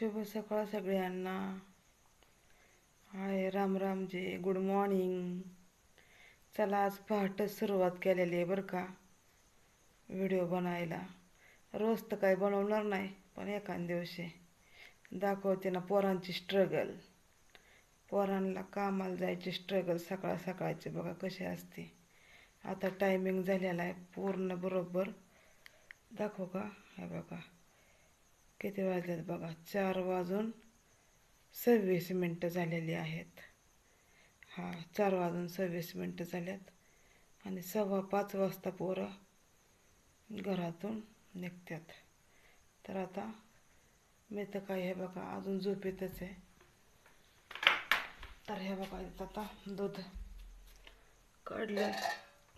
शुभ सकाळ सगळ्यांना. Hi Ram Ramji good morning चला आज पहाट सुरुवात केलेली आहे बरं का. व्हिडिओ बनायला. रोज तर काही बनवणार नाही पण एखाद दिवशी. दाखवते ना पोरांची स्ट्रगल पोरांना कामाला जायची स्ट्रगल सकाळ सकाळची. बघा कशी असते. आता टायमिंग झालेला आहे पूर्ण बरोबर. दाखव का? हे बघा. किती वाजलेत बघा. चार वाजून सव्वीस मिनटं झालेली आहेत. हां चार वाजून सव्वीस मिनटं झाल्यात. आणि सव्वा पाच वाजता पोरं घरातून निघतात. तर आता मी तर काय हे बघा अजून झोपेतच आहे. तर हे बघा आता दूध काढलं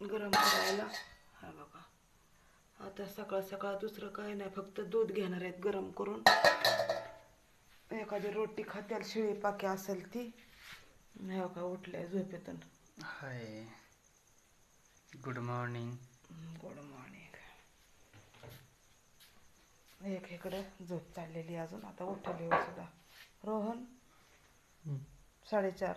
गरम करायला. हा बघा. आता सकाळ सकाळ दुसरं काही नाही फक्त दूध घेणार आहेत गरम करून. एखादी रोटी खात्याला शिळी पाकी असेल ती. हे का उठल्या झोपेतून. Hi. Good morning good morning एक इकडे झोप चाललेली अजून आता उठली हो सुद्धा. रोहन? साडेचार.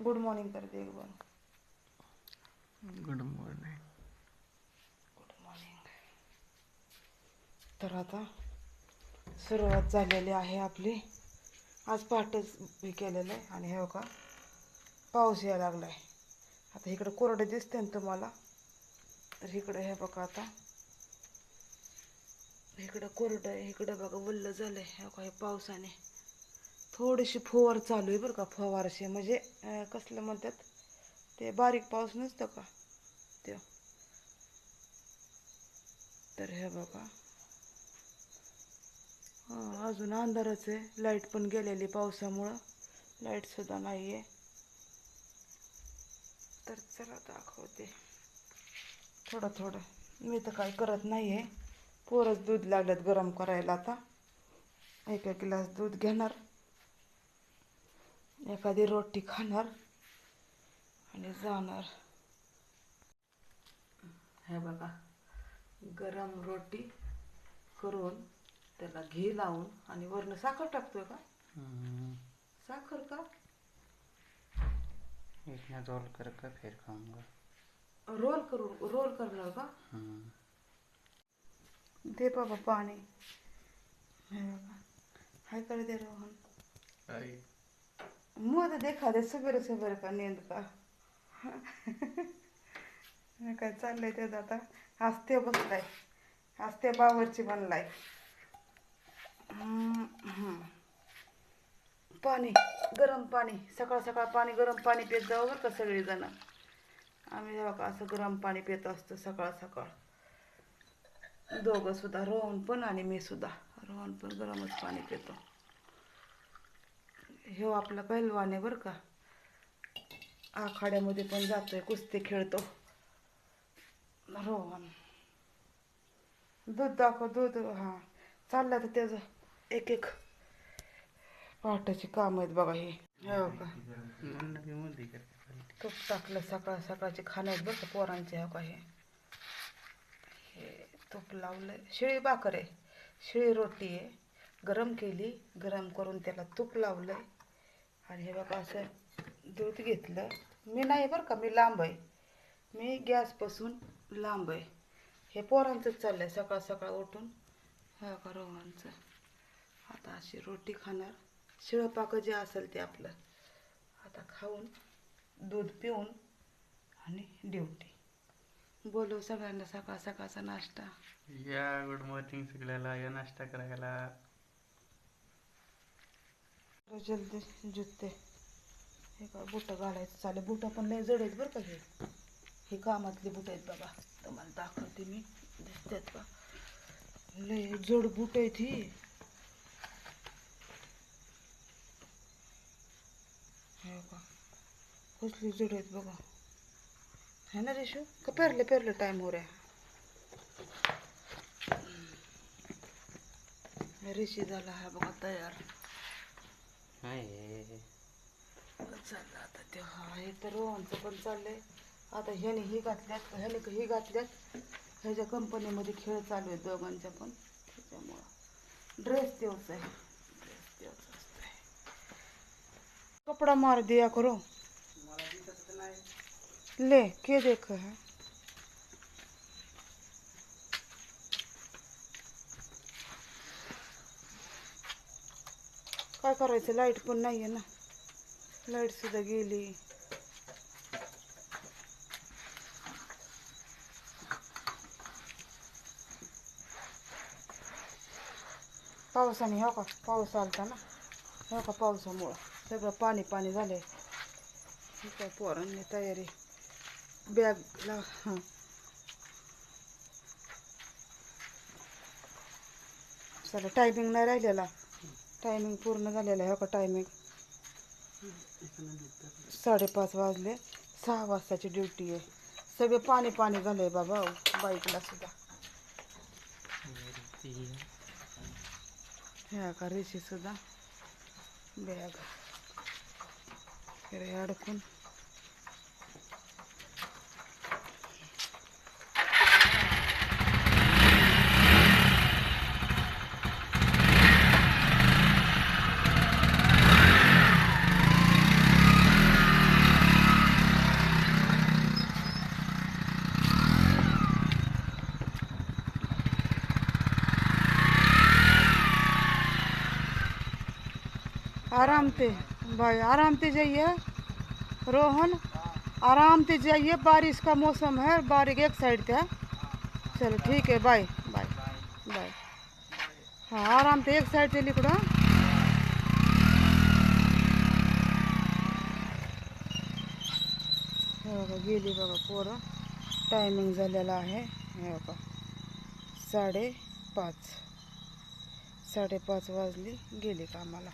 गुड मॉर्निंग करते एक बार गुड मॉर्निंग गुड मॉर्निंग तर आता सुरुवात झालेली आहे आपली. आज पहाटेच हे केलेलं आहे आणि हे का पाऊस यायला लागला आहे आता इकडं कोरडं दिसते ना तुम्हाला? तर इकडं हे बघा आता. इकडं कोरडं आहे इकडं बघा वल्ल झालं आहे हे का हे पावसाने थोडीशी फवार चालू आहे बरं का फवारशी. म्हणजे कसलं म्हणतात? ते बारीक पाऊस नसतं का? ते तर हे बघा. अजून अंधारच आहे. लाइट पण गेलेली पावसामुळं. लाइट सुद्धा नाही आहे तर चला दाखवते. थोडं थोडं. मी तर काय करत नाही आहे पोरच दूध लागल्यात गरम करायला आता. एक एक ग्लास दूध घेणार. एखादी रोटी खाणार. आणि जाणार. हे बघा गरम रोटी करून त्याला घी लावून आणि वरनं साखर टाकतोय का? साखर का? इतना रोल कर कर फिर खाऊंगा. रोल करू रोल करणार का? दे बाबा पाणी. हे बघा हाय कर दे रोहन. तो देखा दे सवेरे सवेरे का नींद का? हे काय चाललंय ते आता? हस्ते बसलाय. हस्ते बावरची बनलाय. पाणी गरम पाणी. सकाळ सकाळ पाणी गरम पाणी पित जाऊ बरं का सगळेजण? आम्ही जेव्हा का असं गरम पाणी पित असतो सकाळ सकाळ. दोघं सुद्धा रोहन पण आणि मी सुद्धा. रोहन पण गरमच पाणी पितो. ह्यो आपला पहिलवान आहे बरं का? आखाड्यामध्ये पण जातोय कुस्ती खेळतो. रोहन. दूध दाखव दूध हा. चाललं तर त्याचं एक एक पहाटाची काम आहेत बघा हे. हो का? तूप टाकलं सकाळ सकाळचे खाणं आहेत बरं पोरांचे हो का हे? हे तूप लावलं शिळी भाकर आहे. शिळी रोटी आहे. गरम केली गरम करून त्याला तूप लावलं आणि हे बघा असं दूध घेतलं. मी नाही बरं का मी लांब आहे. मी गॅसपासून लांब आहे. हे पोरांचंच चाललं आहे सकाळ सकाळ उठून. हे का रोहांचं आता अशी रोटी खाणार. शिळपाक जे असेल ते आपलं. आता खाऊन दूध पिऊन आणि ड्युटी. बोलव सगळ्यांना सकाळ सकाळचा नाश्ता. या गुड मॉर्निंग सगळ्याला. या नाश्ता करायला. जल्दी जुते. हे का बुटं घालायचं चालेल बुटं पण लय जड आहेत बरं का हे. हे कामातले बुट आहेत बघा तुम्हाला दाखवते मी. दिसतात का लय जड बुट आहेत ही. हे का कसली जड आहेत बघा. है ना रेशू? का पेरले पेरले टाईम हो रे रेशी झाला हा बघा तयार. चाललं आता ते हा हे तर रोहनचं पण चाललंय. आता ह्याने ही घातल्यात ह्याने ही घातल्यात. ह्याच्या कंपनीमध्ये खेळ चालू आहेत दोघांच्या पण. त्यामुळं ड्रेस तेवच आहे. ड्रेस तेवच असतंय. कपड़ा मार दिया करो. ले के देख है. काय करायचं? लाइट पण नाही आहे ना. लाइट सुद्धा गेली. पावसाने हो का? पाऊस आलता ना? हो का पावसामुळं? सगळं पाणी पाणी झाले काय पोरांनी तयारी. बॅगला हां. चला टायमिंग नाही राहिलेला. टायमिंग पूर्ण झालेला आहे हो का टायमिंग साडेपाच वाजले. सहा वाजताची ड्युटी आहे. सगळे पाणी पाणी झालंय बाबा. बाईकला सुद्धा. ह्या का रेशी सुद्धा. बॅग. अडकून. आराम से भाई, आराम से जाइए। रोहन, आराम से जाइए। बारिश का मौसम है, बारिश एक साइड से चलो, ठीक है, बाय बाय बाय। हाँ आराम से एक साइड से बघा गेली बघा पोरं टायमिंग हे बघा साडेपाच साडेपाच वाजली, गेली कामाला।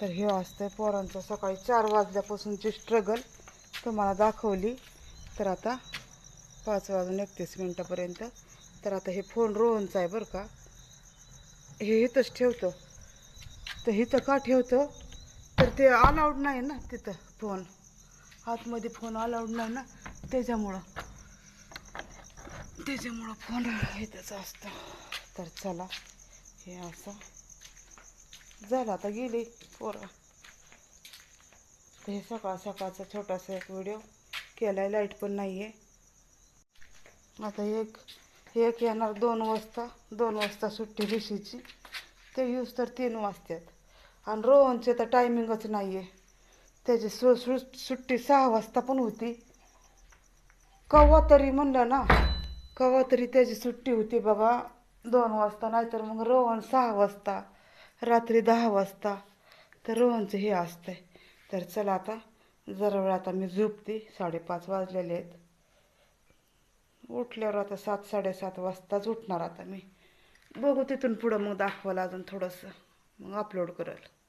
तर हे असतं पोरांचं. सकाळी चार वाजल्यापासूनची स्ट्रगल तुम्हाला दाखवली. तर आता पाच वाजून एकतीस मिनटापर्यंत. तर आता हे फोन रोहनचा आहे बरं का. हे इथंच ठेवतो. तर इथं का ठेवतो? तर ते अलाउड नाही ना तिथं फोन आतमध्ये फोन अलाउड नाही ना. त्याच्यामुळं त्याच्यामुळं फोन इथंच असतं. तर चला हे असं. झालं आता गेली. पोरं. हे सकाळ सकाळचा छोटासा एक व्हिडिओ आहे लाइट पण नाही आहे आता एक एक येणार दोन वाजता दोन वाजता सुट्टी ऋषीची ते यूज तर तीन वाजतात आणि रोहनचे तर टायमिंगच नाही आहे त्याची सु सु सुट्टी सहा वाजता पण होती. कवा तरी म्हणलं ना कवा तरी त्याची सुट्टी होती बाबा दोन वाजता नाहीतर मग रोहन सहा वाजता रात्री दहा वाजता. तर रोहनचं हे असतंय. तर चला आता जरा वेळ आता मी झोपते. साडेपाच वाजलेले आहेत. उठल्यावर आता सात साडेसात वाजताच उठणार आता मी. बघू तिथून पुढं मग दाखवायला अजून थोडंसं. मग अपलोड करेल.